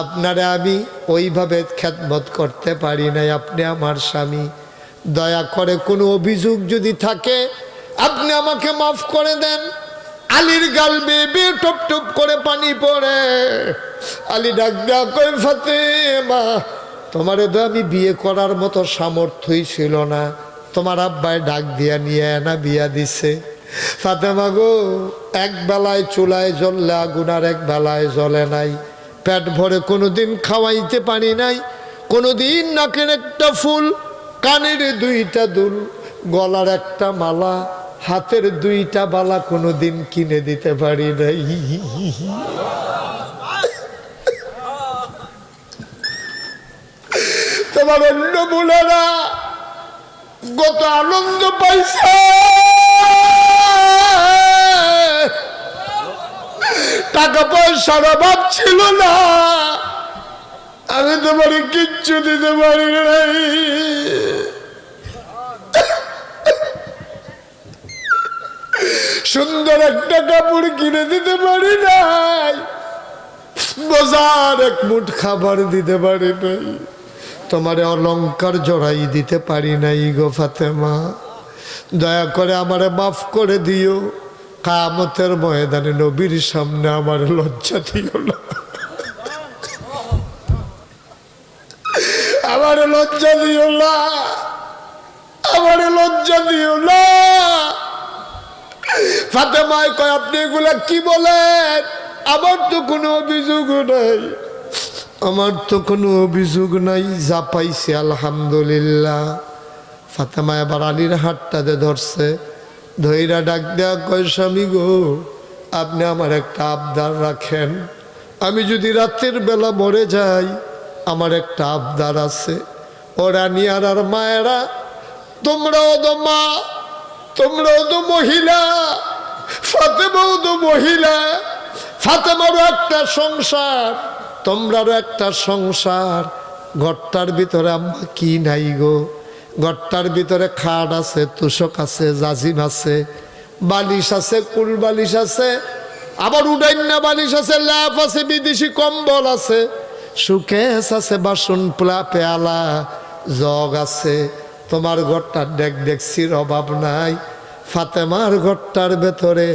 আপনারে আমি ওইভাবে খ্যাতমত করতে পারি নাই, আপনি আমার স্বামী। দয়া করে কোনো অভিযোগ যদি থাকে, আপনি আমাকে মাফ করে দেন। আলীর গাল বেয়ে টপ টপ করে পানি পড়ে। আলী ডাক কই ফাতে মা তোমারে তো আমি বিয়ে করার মতো সামর্থ্যই ছিল না। তোমার আব্বায় ডাক দিয়া নিয়ে না বিয়া দিছে। ফাতেমা গো, এক বেলায় চুলায় জ্বললে আগুন আর এক বেলায় জ্বলে নাই। পেট ভরে কোনোদিন খাওয়াইতে পারি নাই। কোনোদিন নাকের একটা ফুল, কানের দুইটা দুল, গলার একটা মালা, হাতের দুইটা বালা কোনোদিন কিনে দিতে পারি নাই। তোমার অন্য বোনেরা গত আনন্দ পাইছে। টাকা পয়সার অভাব ছিল না। আমি তোমার কিচ্ছু দিতে পারি নাই। সুন্দর একটা কাপড় কিনে দিতে পারি নাই। বোঝার এক মুঠ খাবার দিতে পারি নাই। তোমারে অলঙ্কার জড়াই দিতে পারি নাই গো ফাতেমা। দয়া করে আমারে মাফ করে দিও। কামতের ময়দানে নবীর সামনে আমার লজ্জা দিও না। আমার লজ্জা দিও না। আমার লজ্জা দিও না। ফাতেমায় কয়, আপনি এগুলা কি বলেন? আমার তো কোনো অভিযোগ নাই। আমার তো কোনো অভিযোগ নাই, যা পাইছে আলহামদুলিল্লাহ। ফাতেমা এবার আলীর হাতটাতে ধরছে ধৈরা ডাক দেয়া কয়, স্বামী গো, আপনি আমার একটা আবদার রাখেন। আমি যদি রাতের বেলা মরে যাই, আমার একটা আবদার আছে। ওরা নিয়ার আর মায়েরা, তোমরাও তো মা, তোমরাও তো মহিলা, ফাতেমাও তো মহিলা, ফাতেমারও একটা সংসার, তোমরারও একটা সংসার। ঘরটার ভিতরে আম্মা কি নাই গো? ঘরটার ভিতরে খাট আছে, তুষক আছে, জাজিম আছে, বালিশ আছে, কুল বালিশ আছে, আবার উডাইন্না বালিশ আছে ল্যাপ আছে, বিদেশি কম্বল আছে সুকেশ আছে, বাসন পোলা, পেয়ালা, জগ আছে, তোমার ঘরটার ডেক ডেকসির অভাব নাই, ফাতেমার ঘরটার ভেতরে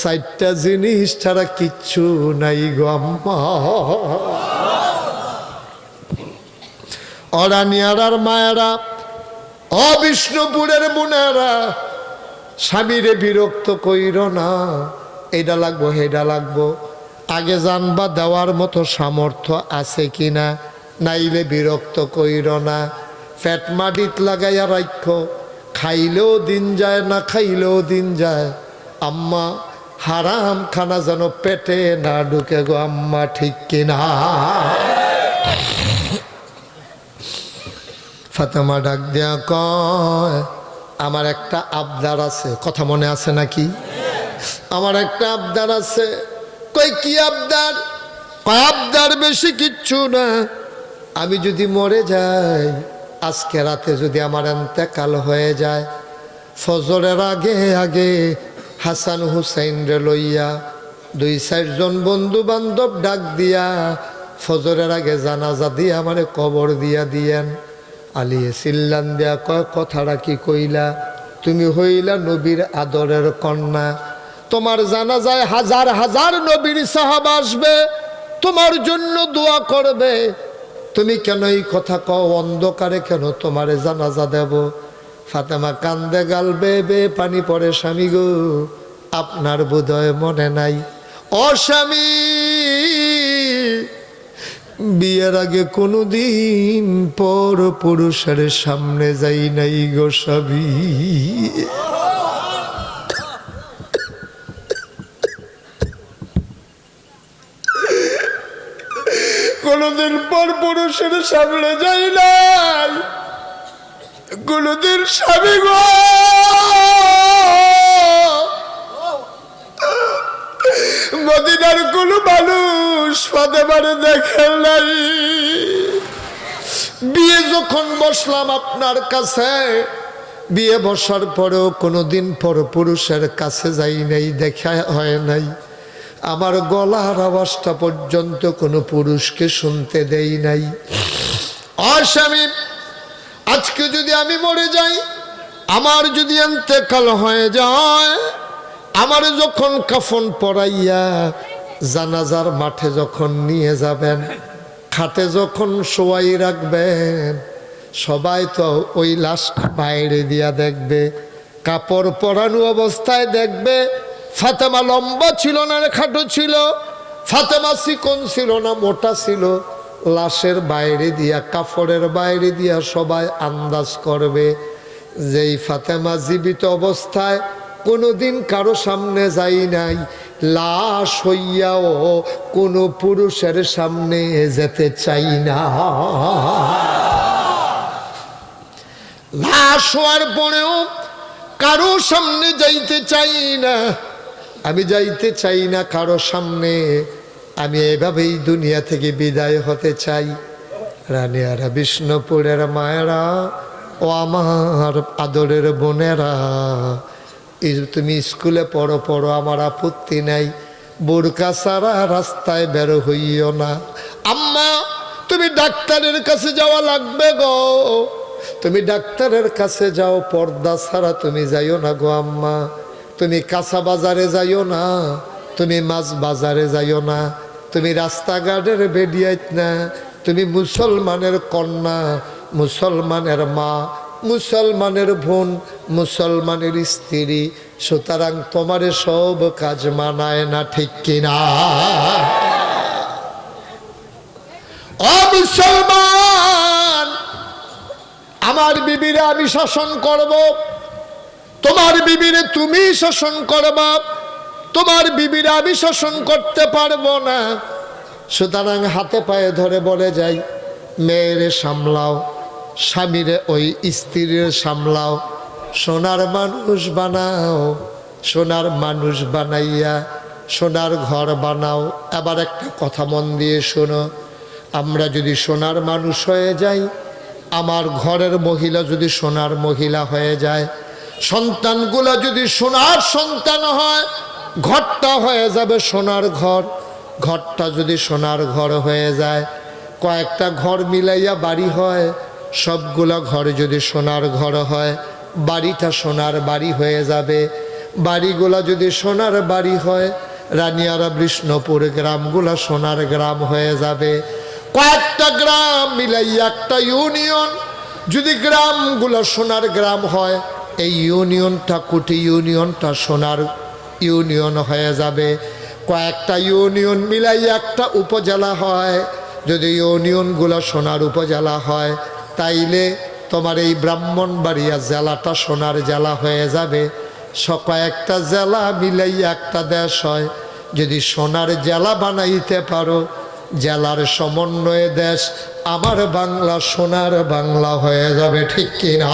চারটা জিনিস ছাড়া কিচ্ছু নাই গম আম্মা। অরানিয়ারার মায়েরা অবিষ্ণুপুরের বোনেরা স্বামীরে বিরক্ত কইর না। এটা লাগবো হেটা লাগবো। আগে জানবা দেওয়ার মতো সামর্থ্য আছে কি কিনা, নাইলে বিরক্ত কইর না। ফ্যাট মাটিত লাগাইয়া রাখ্য খাইলেও দিন যায়, না খাইলেও দিন যায়। আম্মা হারাম খানা যেন পেটে না ঢুকে গো আম্মা, ঠিক কিনা? ফাতেমা ডাক দেয়া কয়, আমার একটা আবদার আছে। কথা মনে আছে নাকি? আমার একটা আবদার আছে। কই কি আবদার? আবদার বেশি কিচ্ছু না। আমি যদি মরে যাই, আজকে রাতে যদি আমার এন্তেকাল হয়ে যায়, ফজরের আগে আগে হাসান হুসাইন রে লইয়া দুই চারজন বন্ধু বান্ধব ডাক দিয়া ফজরের আগে জানাজা দিয়া আমারে কবর দিয়া দিয়েন। আলিয়ে চিল্লান দিয়া কয়, কথাটা কি কইলা? তুমি হইলা নবীর আদরের কন্যা। তোমার জানা যায় হাজার হাজার নবীর সাহাব আসবে। তোমার জন্য দোয়া করবে। তুমি কেন এই কথা কও? অন্ধকারে কেন তোমারে জানাজা দেব? ফাতেমা কান্দে গাল বে বে পানি পড়ে, স্বামী গো, আপনার বোধয় মনে নাই? ও স্বামী বিয়ের আগে কোনোদিন পর পুরুষের সামনে যাই নাই গো স্বামী। কোনোদিন পর পুরুষের সামনে যাই নাই। কোনোদিন স্বামী গো। মদিনার কোনো মানুষ ফাতেমারে দেখেন নাই। বিয়ে যখন বসলাম আপনার কাছে, বিয়ে বসার পরেও কোনোদিন পর পুরুষের কাছে যাই নাই দেখা হয় নাই। আমার গলার আওয়াজটা পর্যন্ত কোনো পুরুষকে শুনতে দেই নাই। অস্বামী আজকে যদি আমি মরে যাই, আমার যদি এতেকাল হয়ে যায়, আমার যখন কাফন পরাইয়া জানাজার মাঠে যখন নিয়ে যাবেন, খাটে যখন শোয়াই রাখবেন, সবাই তো ওই লাশটা বাইরে দিয়া দেখবে, কাপড় পরানো অবস্থায় দেখবে, ফাতেমা লম্বা ছিল না খাটো ছিল, ফাতেমা চিকন ছিল না, মোটা ছিল, লাশের বাইরে দিয়া কাপড়ের বাইরে দিয়া সবাই আন্দাজ করবে, যেই ফাতেমা জীবিত অবস্থায় কোনোদিন কারও সামনে যাই নাই লাশ হইয়াও কোনো পুরুষের সামনে যেতে চাই না। লাশ হওয়ার পরেও কারও সামনে যাইতে চাই না। আমি যাইতে চাই না কারও সামনে। আমি এভাবেই দুনিয়া থেকে বিদায় হতে চাই। রানিয়ারা বিষ্ণুপুরের মায়েরা ও আমার আদরের বোনেরা এই তুমি স্কুলে পড়ো পড়ো, আমার আপত্তি নাই। বোরকা সারা রাস্তায় বের হইও না। আম্মা, তুমি ডাক্তারের কাছে যাওয়া লাগবে গো। তুমি ডাক্তারের কাছে যাও, পর্দা ছাড়া তুমি যাইও না গো আম্মা। তুমি কাঁচা বাজারে যাইও না, তুমি মাছ বাজারে যাইও না। তুমি রাস্তাঘাটের বেডিয়াইত না, তুমি মুসলমানের কন্যা, মুসলমানের মা। মুসলমানের বোন, মুসলমানের স্ত্রী, সুতরাং তোমার সব কাজ মানায় না, ঠিক কিনা? মুসলমান, আমার বিবিরে আমি শাসন করব। তোমার বিবিরে তুমি শাসন করবা। তোমার বিবিরে আমি শাসন করতে পারব না। সুতরাং হাতে পায়ে ধরে বলে যাই, মেয়েরে সামলাও। স্বামীরে ওই স্ত্রীর সামলাও। সোনার মানুষ বানাও, সোনার মানুষ বানাইয়া সোনার ঘর বানাও। আবার একটা কথা মন দিয়ে শোনো, আমরা যদি সোনার মানুষ হয়ে যাই, আমার ঘরের মহিলা যদি সোনার মহিলা হয়ে যায়, সন্তানগুলো যদি সোনার সন্তান হয়, ঘরটা হয়ে যাবে সোনার ঘর। ঘরটা যদি সোনার ঘর হয়ে যায়, কয়েকটা ঘর মিলাইয়া বাড়ি হয় সবগুলা ঘর যদি সোনার ঘর হয়, বাড়িটা সোনার বাড়ি হয়ে যাবে। বাড়িগুলা যদি সোনার বাড়ি হয়, রানিয়ারা বিষ্ণুপুর গ্রামগুলা সোনার গ্রাম হয়ে যাবে। কয়েকটা গ্রাম মিলাই একটা ইউনিয়ন, যদি গ্রামগুলো সোনার গ্রাম হয়, এই ইউনিয়নটা কুটি ইউনিয়নটা সোনার ইউনিয়ন হয়ে যাবে। কয়েকটা ইউনিয়ন মিলাই একটা উপজেলা হয়, যদি ইউনিয়নগুলো সোনার উপজেলা হয় তাইলে তোমার এই ব্রাহ্মণবাড়িয়া জেলাটা সোনার জেলা হয়ে যাবে। একটা জেলা মিলাই একটা দেশ হয়। যদি সোনার জেলা বানাইতে পারো, জেলার সমন্বয়ে দেশ, আমার বাংলা সোনার বাংলা হয়ে যাবে, ঠিক কিনা?